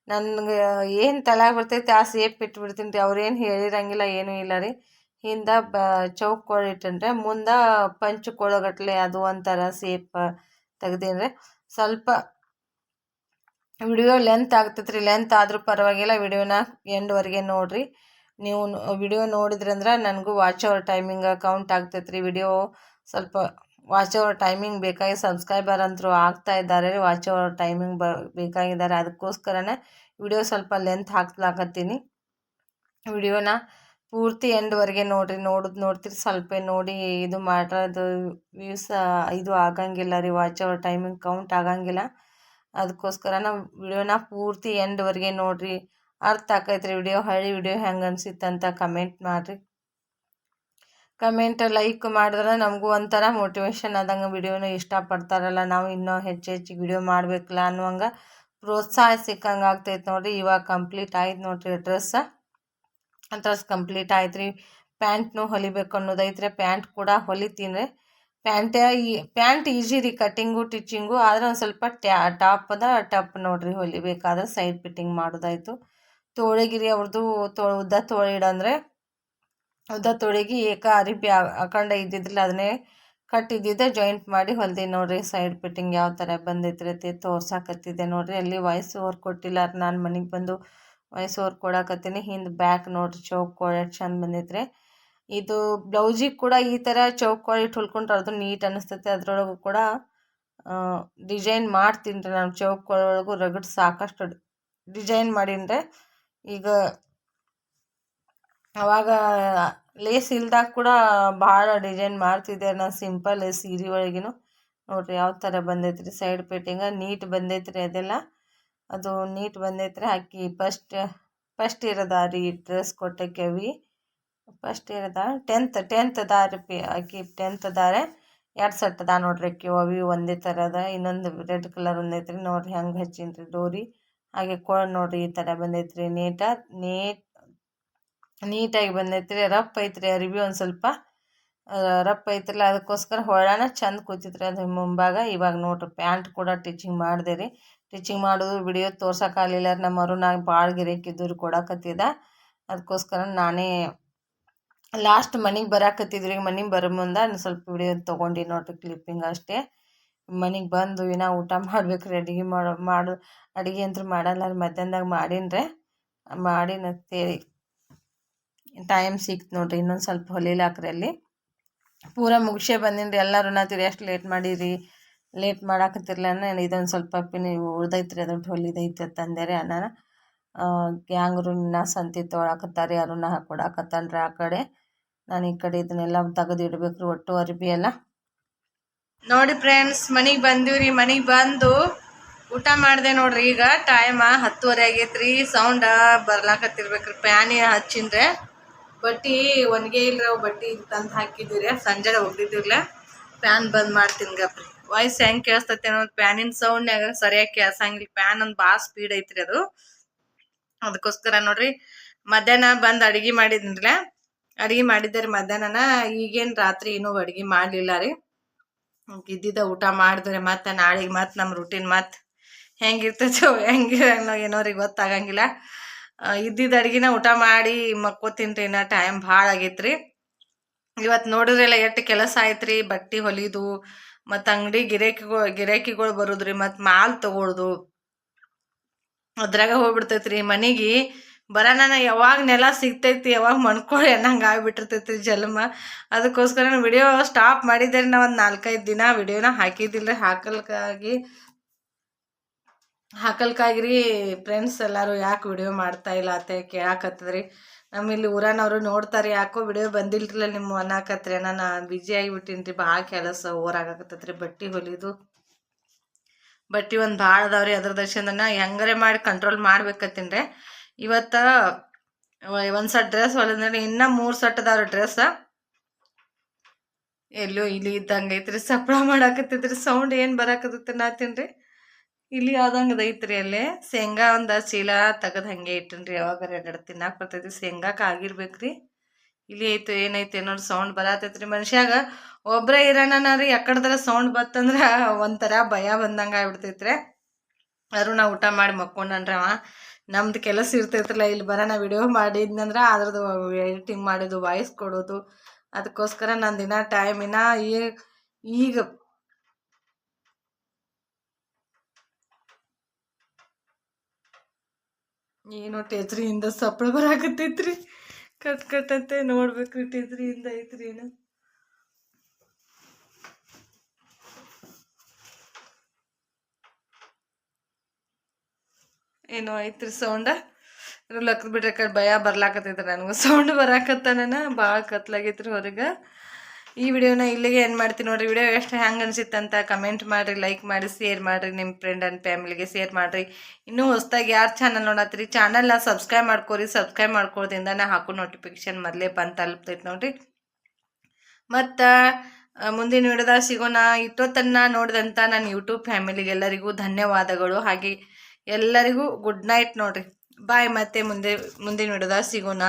ನನಗೆ ಏನು ತಲೆ ಬರ್ತೈತೆ ಆ ಸೇಪ್ ಇಟ್ಬಿಡ್ತೀನಿ ರೀ. ಅವ್ರೇನು ಹೇಳಿರಂಗಿಲ್ಲ, ಏನೂ ಇಲ್ಲ ರೀ. ಹಿಂದೆ ಬ ಚೌಕ್ ಕೊಳು ಇಟ್ಟಿನ್ರಿ ಮುಂದೆ ಪಂಚು ಕೊಳಗಟ್ಲೆ ಅದು ಒಂಥರ ಸೇಪ್ ತೆಗ್ದೀನಿ ರೀ. ಸ್ವಲ್ಪ ವಿಡಿಯೋ ಲೆಂತ್ ಆಗ್ತೈತೆ ರೀ ಲೆಂತ್ ಆದರೂ ಪರವಾಗಿಲ್ಲ. ವಿಡಿಯೋನ ಎಂಡ್ವರೆಗೆ ನೋಡಿರಿ. ನೀವು ವಿಡಿಯೋ ನೋಡಿದ್ರಂದ್ರೆ ನನಗೂ ವಾಚ್ ಅವರ್ ಟೈಮಿಂಗ್ ಕೌಂಟ್ ಆಗ್ತೈತೆ ರೀ ವಿಡಿಯೋ ಸ್ವಲ್ಪ ವಾಚ್ ಅವರ್ ಟೈಮಿಂಗ್ ಬೇಕಾಗಿ ಸಬ್ಸ್ಕ್ರೈಬರ್ ಅಂತರೂ ಆಗ್ತಾ ಇದ್ದಾರೆ. ರೀ ವಾಚ್ ಅವರ್ ಟೈಮಿಂಗ್ ಬ, ಬೇಕಾಗಿದ್ದಾರೆ. ಅದಕ್ಕೋಸ್ಕರನೇ ವಿಡಿಯೋ ಸ್ವಲ್ಪ ಲೆಂತ್ ಹಾಕ್ಲಾಕತ್ತೀನಿ. ವಿಡಿಯೋನ ಪೂರ್ತಿ ಎಂಡ್ವರೆಗೆ ನೋಡಿರಿ. ನೋಡೋದು ನೋಡ್ತೀರಿ ಸ್ವಲ್ಪ ನೋಡಿ ಇದು ಮಾಡೋದು ವ್ಯೂಸ್ ಇದು ಆಗಂಗಿಲ್ಲ ರೀ. ವಾಚ್ ಅವರ್ ಟೈಮಿಂಗ್ ಕೌಂಟ್ ಆಗಂಗಿಲ್ಲ. ಅದಕ್ಕೋಸ್ಕರ ನಾವು ವಿಡಿಯೋನ ಪೂರ್ತಿ ಎಂಡ್ವರೆಗೆ ನೋಡಿರಿ. ಅರ್ಥ ಆಕೈತ್ರಿ ವಿಡಿಯೋ, ಹಳ್ಳಿ ವಿಡಿಯೋ ಹೆಂಗೆ ಅನಿಸಿತ್ತಂತ ಕಮೆಂಟ್ ಮಾಡಿರಿ. ಕಮೆಂಟ್ ಲೈಕ್ ಮಾಡಿದ್ರೆ ನಮಗೂ ಒಂಥರ ಮೋಟಿವೇಶನ್ ಆದಂಗೆ ವಿಡಿಯೋನ ಇಷ್ಟಪಡ್ತಾರಲ್ಲ, ನಾವು ಇನ್ನೂ ಹೆಚ್ಚು ಹೆಚ್ಚಿಗೆ ವಿಡಿಯೋ ಮಾಡಬೇಕಲ್ಲ ಅನ್ನುವಂಗೆ ಪ್ರೋತ್ಸಾಹ ಸಿಕ್ಕಂಗೆ ಆಗ್ತೈತೆ ನೋಡಿರಿ. ಇವಾಗ ಕಂಪ್ಲೀಟ್ ಆಯ್ತು ನೋಡಿರಿ ಡ್ರೆಸ್. ಡ್ರೆಸ್ ಕಂಪ್ಲೀಟ್ ಆಯ್ತು ರೀ ಪ್ಯಾಂಟ್ನು ಹೊಲಿಬೇಕು ಅನ್ನೋದೈತ್ರೆ. ಪ್ಯಾಂಟ್ ಕೂಡ ಹೊಲಿತೀನಿ. ರೀ ಪ್ಯಾಂಟ್ ಈ, ಪ್ಯಾಂಟ್ ಈಜಿ ರೀ, ಕಟ್ಟಿಂಗು, ಟಿಚ್ಚಿಂಗು, ಆದರೆ ಒಂದು ಸ್ವಲ್ಪ ಟ್ಯಾ, ಟಾಪ್ ಅದ, ಟಪ್ ನೋಡಿರಿ ಹೊಲಿಬೇಕಾದ್ರೆ ಸೈಡ್ ಫಿಟ್ಟಿಂಗ್ ಮಾಡೋದಾಯ್ತು. ತೋಳಿಗಿರಿ ಅವ್ರದ್ದು ತೋ, ಉದ್ದ ತೋಳಿಡಂದ್ರೆ ಉದ್ದ ತೋಳಿಗೆ ಏಕ ಅರಿಬಿ ಹಾಕೊಂಡ ಇದ್ದಿದ್ರಲ್ಲ ಅದನ್ನೇ ಕಟ್ಟಿದ್ದಿದ್ದೆ ಜಾಯಿಂಟ್ ಮಾಡಿ ಹೊಲ್ದಿ ನೋಡ್ರಿ ಸೈಡ್ ಫಿಟ್ಟಿಂಗ್ ಯಾವ ಥರ ಬಂದೈತ್ರಿ ತೋರ್ಸಾಕತ್ತಿದ್ದೆ ನೋಡ್ರಿ. ಅಲ್ಲಿ ವಾಯ್ಸ್ ಓವರ್ ಕೊಟ್ಟಿಲ್ಲ ನಾನು ಮನೆಗೆ ಬಂದು ವಯಸ್ಸು ಅವ್ರು ಕೊಡಾಕತ್ತೀನಿ, ಹಿಂದೆ ಬ್ಯಾಕ್ ನೋಡ್ರಿ ಚೌಕ್ ಕೊಡ ಚಂದ ಬಂದೈತ್ರಿ. ಇದು ಬ್ಲೌಸಿಗೆ ಕೂಡ ಈ ಥರ ಚೌಕ್ ಇಟ್ಟು ಹೊಲ್ಕೊಂಡ್ರೆ ಅದು ನೀಟ್ ಅನ್ನಿಸ್ತೈತೆ ಅದರೊಳಗೂ ಕೂಡ ಡಿಸೈನ್ ಮಾಡ್ತೀನಿ ರೀ ನಾನು ಚೌಕ್ ಒಳಗೂ ರಗಡ್ ಸಾಕಷ್ಟು ಡಿಸೈನ್ ಮಾಡೀನಿ ಈಗ ಅವಾಗ ಲೇಸ್ ಇಲ್ದಾಗ ಕೂಡ ಭಾಳ ಡಿಸೈನ್ ಮಾಡ್ತಿದ್ದೆ ನಾನು ಸಿಂಪಲ್ ಸೀರೆ ಒಳಗಿನೂ. ನೋಡ್ರಿ ಯಾವ ಥರ ಬಂದೈತ್ರಿ ಸೈಡ್ ಪೇಟಿಂಗ ನೀಟ್ ಬಂದೈತ್ರಿ ಅದೆಲ್ಲ. ಅದು ನೀಟ್ ಬಂದೈತ್ರಿ ಹಾಕಿ ಫಸ್ಟ್ ಫಸ್ಟ್ ಇರೋದ ರೀ ಡ್ರೆಸ್ ಕೊಟ್ಟಕ್ಕೆ ಅವಿ ಫಸ್ಟ್ ಇರೋದ ಟೆಂತ್ ಟೆಂತ್ ಅದ ರೀ ಆಕಿ ಟೆಂತ್ ಅದಾರೆ ಎರಡು ಸೆಟ್ ಅದ ನೋಡ್ರಿ ಆಕಿ ಅವಿ ಒಂದೇ ಥರ ಅದ ಇನ್ನೊಂದು ರೆಡ್ ಕಲರ್ ಒಂದೈತ್ರಿ. ನೋಡ್ರಿ ಹೆಂಗೆ ಹಚ್ಚೀನಿ ರೀ ಡೋರಿ. ಹಾಗೆ ಕೊಳ ನೋಡ್ರಿ ಈ ಥರ ಬಂದೈತ್ರಿ. ನೀಟಾಗಿ ನೀಟ್ ನೀಟಾಗಿ ಬಂದೈತ್ರಿ. ರಫ್ ಐತ್ರಿ ಅರಿವಿ ಒಂದು ಸ್ವಲ್ಪ. ರಫ್ ಐತ್ರಲ್ಲ. ಅದಕ್ಕೋಸ್ಕರ ಹೊಳಾನ ಚಂದ ಕೂತಿತ್ರಿ ಅದು ಮುಂಭಾಗ. ಇವಾಗ ನೋಡ್ರಿ ಪ್ಯಾಂಟ್ ಕೂಡ ಟಿಚಿಂಗ್ ಮಾಡಿದೆ ರೀ ಟಿಚಿಂಗ್ ಮಾಡೋದು ವಿಡಿಯೋ ತೋರ್ಸೋಕ್ಕಾಗಲಿಲ್ಲ ನಮ್ಮ ಅರುಣಾಗ ಭಾಳ ಗಿರಾಕಿದ್ದು ರೀ ಕೊಡಕತ್ತಿದ. ಅದಕ್ಕೋಸ್ಕರ ನಾನೇ ಲಾಸ್ಟ್ ಮನೆಗೆ ಈಗ ಮನೆಗೆ ಬರೋ ಮುಂದೆ ಸ್ವಲ್ಪ ವಿಡಿಯೋ ತೊಗೊಂಡು ನೋಡ್ರಿ ಕ್ಲಿಪ್ಪಿಂಗ್ ಅಷ್ಟೇ. ಮನೆಗೆ ಬಂದು ಇನ್ನ ಊಟ ಮಾಡ್ಬೇಕ್ರಿ. ಅಡುಗೆ ಮಾಡೋ, ಮಾಡು, ಅಡುಗೆ ಅಂತೂ ಮಾಡಲ್ಲ. ಮಧ್ಯಾಹ್ನದಾಗ ಮಾಡಿನ್ರಿ. ಮಾಡಿನ ಅಂತೇಳಿ ಟೈಮ್ ಸಿಕ್ತು ನೋಡ್ರಿ. ಇನ್ನೊಂದು ಸ್ವಲ್ಪ ಹೊಲಿಲಾಕ್ರಿ ಅಲ್ಲಿ. ಪೂರ ಮುಗಿಸೇ ಬಂದೀನಿ ರೀ ಎಲ್ಲರೂ ಅನ್ನತ್ತೀರಿ ಎಷ್ಟು ಲೇಟ್ ಮಾಡೀರಿ. ಲೇಟ್ ಮಾಡಾಕತ್ತಿರಲ ನಾನು ಇದೊಂದು ಸ್ವಲ್ಪ ಪಿನ್ ಉಳ್ದೈತ್ರಿ. ಅದೊಂದು ಹೊಲಿದೈತಿ ಅಂತ ಅನ್ನ ಗ್ಯಾಂಗ್ರು ನಾ ಸಂತಿ ತೊಗೊಳಕತ್ತಾರೆ ಅರುಣ ಹಾಕೊಡಾಕತ್ತಾನ್ರಿ ಆ ಕಡೆ. ನಾನು ಈ ಕಡೆ ಇದನ್ನೆಲ್ಲ ತೆಗೆದು ಇಡ್ಬೇಕು, ಒಟ್ಟು ಅರ್ಬಿ ಎಲ್ಲ. ನೋಡಿ ಫ್ರೆಂಡ್ಸ್ ಮನೆಗೆ ಬಂದೀವ್ರಿ ಮನೆಗೆ ಬಂದು ಊಟ ಮಾಡಿದೆ ನೋಡ್ರಿ ಈಗ. ಟೈಮ ಹತ್ತುವರೆ ಆಗೈತ್ರಿ ಸೌಂಡ ಬರ್ಲಾಕತ್ತಿರ್ಬೇಕ್ರಿ ಪ್ಯಾನಿ ಹಚ್ಚಿನ್ರೆ ಬಟ್ಟಿ ಒಣಗೆ ಇಲ್ರಿ, ಅವು ಬಟ್ಟಿ ತಂದು ಹಾಕಿದ್ದೀರಿ ಸಂಜೆ ಹೋಗ್ದಿದ್ದಿರ್ಲ ಫ್ಯಾನ್ ಬಂದ್ ಮಾಡ್ತೀನಿ ಗಪ್ರಿ. ವಾಯ್ಸ್ ಹೆಂಗ್ ಕೇಳಿಸ್ತೈತೆ ಪ್ಯಾನಿನ ಸೌಂಡ್ನ್ಯಾಗ ಸರಿಯಾಗಿ ಕೇಳ್ಸಂಗಿಲ್ಲ. ಪ್ಯಾನ್ ಒಂದು ಭಾಳ ಸ್ಪೀಡ್ ಐತ್ರಿ ಅದು. ಅದಕ್ಕೋಸ್ಕರ ನೋಡ್ರಿ, ಮಧ್ಯಾಹ್ನ ಬಂದು ಅಡಿಗೆ ಮಾಡಿದ್ನಿಲ್ಲ. ಅಡಿಗೆ ಮಾಡಿದ್ದಾರೆ ಮಧ್ಯಾಹ್ನನ. ಈಗೇನು ರಾತ್ರಿ ಏನು ಅಡಿಗೆ ಮಾಡಲಿಲ್ಲ ರೀ. ಇದ್ದಿದ್ದ ಊಟ ಮಾಡಿದ್ರೆ ಮತ್ತೆ ನಾಳೆಗೆ ಮತ್ತೆ ನಮ್ಮ ರೂಟೀನ್ ಮತ್ತೆ ಹೆಂಗಿರ್ತೈತೋ ಹೆಂಗೆ ಅನ್ನೋ ಏನೋರಿಗೆ ಗೊತ್ತಾಗಂಗಿಲ್ಲ. ಇದ್ದಿದ್ದ ಅಡ್ಗಿನ ಊಟ ಮಾಡಿ ಮಕ್ಕೋತೀನಿ ನಾ ಟೈಮ್ ಭಾಳ ಆಗೈತ್ರಿ ಇವತ್ತು ನೋಡಿದ್ರೆಲ್ಲ ಎಷ್ಟು ಕೆಲಸ ಆಯ್ತ್ರಿ ಬಟ್ಟೆ ಹೊಲಿದು, ಮತ್ತು ಅಂಗಡಿ ಗಿರಾಕಿಗಳು ಗಿರಾಕಿಗಳು ಬರೋದ್ರಿ ಮತ್ತು ಮಾಲ್ ತಗೊಳ್ದು. ಅದ್ರಾಗ ಹೋಗ್ಬಿಡ್ತೈತ್ರಿ ಮನೆಗೆ. ಬರೋಣ ಯಾವಾಗ ನೆಲ ಸಿಗ್ತೈತಿ, ಯಾವಾಗ ಮಣ್ಕೊಳ್ಳಿ ಅನ್ನಂಗೆ ಆಗಿಬಿಟ್ಟಿರ್ತೈತಿ ಜನ್ಮ ಅದಕ್ಕೋಸ್ಕರ ವಿಡಿಯೋ ಸ್ಟಾಪ್ ಮಾಡಿದ್ದೇನೆ. ರೀ ನಾ ಒಂದು ನಾಲ್ಕೈದು ದಿನ ವಿಡಿಯೋನ ಹಾಕಿದ್ದಿಲ್ಲ. ಹಾಕಲ್ಕಾಗಿ, ಹಾಕಲ್ಕಾಗಿರಿ ಫ್ರೆಂಡ್ಸ್ ಎಲ್ಲರೂ ಯಾಕೆ ವಿಡಿಯೋ ಮಾಡ್ತಾ ಇಲ್ಲ ಅತ್ತೆ ಕೇಳಾಕತ್ತದ್ರಿ. ನಮ್ಮ ಇಲ್ಲಿ ಊರನವರು ನೋಡ್ತಾರೆ, ಯಾಕೋ ವಿಡಿಯೋ ಬಂದಿಲ್ರಲ್ಲ ನಿಮ್ಮ ಅನ್ನಕತ್ರಿ ನಾನು ಬಿಜಿ ಆಗಿಬಿಟ್ಟಿನಿ ರೀ ಭಾಳ ಕೆಲಸ ಓರಾಗತ್ತೈತ್ರಿ ಬಟ್ಟೆ ಹೊಲಿದು, ಬಟ್ಟೆ ಒಂದು ಭಾಳ ಅದಾವ್ರಿ ಅದ್ರ ದರ್ಶನ ಹೆಂಗಾರೆ ಮಾಡಿ ಕಂಟ್ರೋಲ್ ಮಾಡ್ಬೇಕತ್ತೀನಿ ಇವತ್ತು ಒಂದು ಸಟ್ ಡ್ರೆಸ್ ಹೊಲಿದ್ರೆ ಇನ್ನೂ ಮೂರು ಸಟ್ ಡ್ರೆಸ್ಸ ಡ್ರೆಸ್ ಎಲ್ಲೋ ಇಲ್ಲಿ ಇದ್ದಂಗೆ ಐತ್ರಿ, ಸಪ್ಳ ಮಾಡಾಕತ್ತೈತ್ರಿ ಸೌಂಡ್ ಏನು ಬರಾಕತ್ತ ನಾತೀನ್ರಿ ಇಲ್ಲಿ ಯಾವ್ದಂಗೆ ಐತ್ರಿ ಅಲ್ಲಿ, ಶೇಂಗಾ ಒಂದು ಚೀಲ ತೆಗೆದು ಹಂಗೆ ಇಟ್ಟನ್ರಿ, ಯಾವಾಗ ಎರಡು ತಿನ್ನಾಕ ಬರ್ತೈತಿ ಶೇಂಗಾಕ್ಕೆ ಆಗಿರ್ಬೇಕ್ರಿ. ಇಲ್ಲಿ ಐತು, ಏನೈತೆ ಏನೋ ಸೌಂಡ್ ಬರತೈತ್ರಿ ಮನುಷ್ಯಾಗ. ಒಬ್ಬರೇ ಇರೋಣ ರೀ, ಯಾಕಡ್ದಾರ ಸೌಂಡ್ ಬತ್ತಂದ್ರ ಒಂಥರ ಭಯ ಬಂದಂಗೆ ಆಗ್ಬಿಡ್ತೈತ್ರಿ. ಅರುಣ ಊಟ ಮಾಡಿ ಮಕ್ಕೊಂಡನ್ರವ. ಅವ ನಮ್ದು ಕೆಲಸ ಇರ್ತೈತಲ್ಲ, ಇಲ್ಲಿ ಬರೋಣ ವಿಡಿಯೋ ಮಾಡಿದ್ನಂದ್ರೆ ಅದ್ರದ್ದು ಎಡಿಟಿಂಗ್ ಮಾಡೋದು ವಾಯ್ಸ್ ಕೊಡೋದು. ಅದಕ್ಕೋಸ್ಕರ ನಾನು ದಿನ ಟೈಮಿನ ಈಗ ಏನು ಸಪ್ಳ ಸಪ್ಪಳ ಬರಾಕತ್ತೈತ್ರಿ ಕಟ್ ಕಟ್ ಅಂತ ನೋಡ್ಬೇಕ್ರಿ ಟೇತ್ರಿಯಿಂದ ಐತ್ರಿ ಏನು. ಏನೋ ಐತ್ರಿ ಸೌಂಡ. ಲಕ್ಕದ್ ಬಿಟ್ರೆ ಭಯ ಬರ್ಲಾಕತ್ತೈತ್ರಿ ನನಗೆ. ಸೌಂಡ್ ಬರಾಕತ್ತಾನ ಭಾಳ ಕತ್ಲಾಗೈತ್ರಿ ಹೊರಗೆ. ಈ ವಿಡಿಯೋನ ಇಲ್ಲಿಗೆ ಏನು ಮಾಡ್ತೀನಿ ನೋಡ್ರಿ. ವಿಡಿಯೋ ಎಷ್ಟು ಹೆಂಗೆ ಅನ್ಸಿತ್ತಂತ ಕಮೆಂಟ್ ಮಾಡಿರಿ ಲೈಕ್ ಮಾಡಿ ಶೇರ್ ಮಾಡಿರಿ ನಿಮ್ಮ ಫ್ರೆಂಡ್ ಆ್ಯಂಡ್ ಫ್ಯಾಮಿಲಿಗೆ ಶೇರ್ ಮಾಡಿರಿ. ಇನ್ನೂ ಹೊಸ್ದಾಗಿ ಯಾರು ಚಾನಲ್ ನೋಡತ್ತೀರಿ ಚಾನಲ್ನ ಸಬ್ಸ್ಕ್ರೈಬ್ ಮಾಡ್ಕೊರಿ ಸಬ್ಸ್ಕ್ರೈಬ್ ಮಾಡ್ಕೊಳ್ದಿಂದ ನಾ ಹಾಕೋ ನೋಟಿಫಿಕೇಶನ್ ಮೊದಲೇ ಬಂದು ತಲುಪ್ತೈತೆ ನೋಡಿರಿ. ಮತ್ತು ಮುಂದಿನ ವಿಡಿಯೋದಾಗ ಸಿಗೋಣ. ಇಷ್ಟೊತ್ತನ್ನ ನೋಡಿದಂಥ ನನ್ನ ಯೂಟ್ಯೂಬ್ ಫ್ಯಾಮಿಲಿಗೆ ಎಲ್ಲರಿಗೂ ಧನ್ಯವಾದಗಳು. ಹಾಗೆ ಎಲ್ಲರಿಗೂ ಗುಡ್ ನೈಟ್ ನೋಡ್ರಿ. ಬಾಯ್ ಮತ್ತೆ ಮುಂದೆ ಮುಂದಿನ ವಿಡಿಯೋದಾಗ ಸಿಗೋಣ.